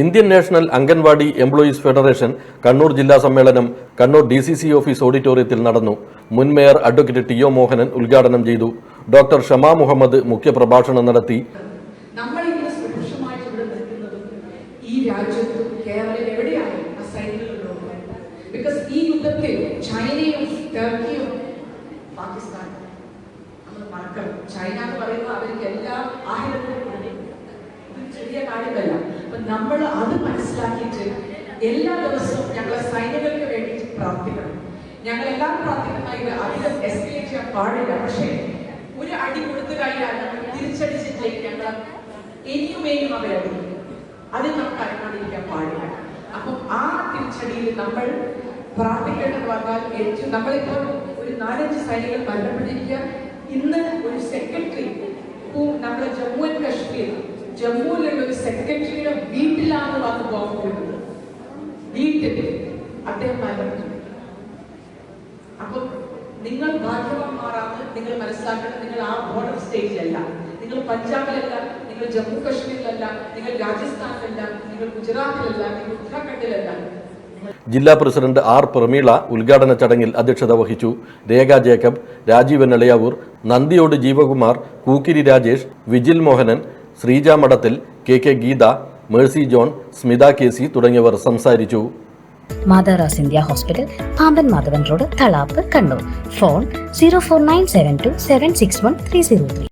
Indian national anganwadi employees federation Kannur ജില്ലാ സമ്മേളനം Kannur D C C office ഓഡിറ്റോറിയത്തിൽ നടന്നു. മുൻ mayor advocate T O Mohanan ഉദ്ഘാടനം ചെയ്തു. ഡോക്ടർ ഷമാ മുഹമ്മദ് മുഖ്യപ്രഭാഷണം നടത്തി. ചൈന എന്ന് പറയുന്നത് അവർക്ക് എല്ലാ. ഇത് ചെറിയ കാര്യമല്ല. അപ്പൊ നമ്മൾ അത് മനസ്സിലാക്കിയിട്ട് എല്ലാ ദിവസവും ഞങ്ങളെ സൈനികർക്ക് വേണ്ടിയിട്ട് പ്രാർത്ഥിക്കണം. ഞങ്ങൾ എല്ലാം പ്രാർത്ഥിക്കുന്ന അധികം എസ്കലേറ്റ് ചെയ്യാൻ പാടില്ല. പക്ഷേ ഒരു അടി കൊടുത്തു കഴിഞ്ഞാൽ നമ്മൾ തിരിച്ചടിച്ചിട്ടില്ലെങ്കിൽ ഞങ്ങൾ ഇനിയും ഇനിയും അവരടിക്കും അത് നമുക്ക് അനുമാനിക്കാൻ പാടില്ല. അപ്പം ആ തിരിച്ചടിയിൽ നമ്മൾ പ്രാർത്ഥിക്കേണ്ടത് വന്നാൽ ഏറ്റവും നമ്മളിപ്പോൾ ഒരു നാലഞ്ച് സൈനികർ മരണപ്പെട്ടിരിക്കുക. ഇന്ന് ഒരു സെക്രട്ടറി നമ്മുടെ ജമ്മു ആൻഡ് കാശ്മീർ ജമ്മുവിലുള്ള ഒരു സെക്രട്ടറിയുടെ വീട്ടിലാണ് വന്ന് പോകുന്നത്. വീട്ടിൽ അദ്ദേഹം മരണം അപ്പൊ നിങ്ങൾ ഭാഗ്യവാന്മാരാണ് നിങ്ങൾ മനസ്സിലാക്കണം നിങ്ങൾ ആ ബോർഡർ സ്റ്റേജിലല്ല നിങ്ങൾ പഞ്ചാബിലല്ല നിങ്ങൾ ജമ്മു കാശ്മീരിലല്ല നിങ്ങൾ രാജസ്ഥാനിലല്ല നിങ്ങൾ ഗുജറാത്തിലല്ല നിങ്ങൾ ഉത്തരാഖണ്ഡിലല്ല. ജില്ലാ പ്രസിഡന്റ് ആർ പ്രമീള ഉദ്ഘാടന ചടങ്ങിൽ അധ്യക്ഷത വഹിച്ചു രേഖ Jacob Rajeevan Elayavoor Nandiyode Jeevakumar Kookkiri Rajesh Vijil Mohanan Sreeja Madathil K K Geetha Mercy John Smitha K C തുടങ്ങിയവർ സംസാരിച്ചു. മാതാറാസ് India hospital Pamban Madhavan road Thalap Kannur. Phone zero four nine seven two seven six one three zero three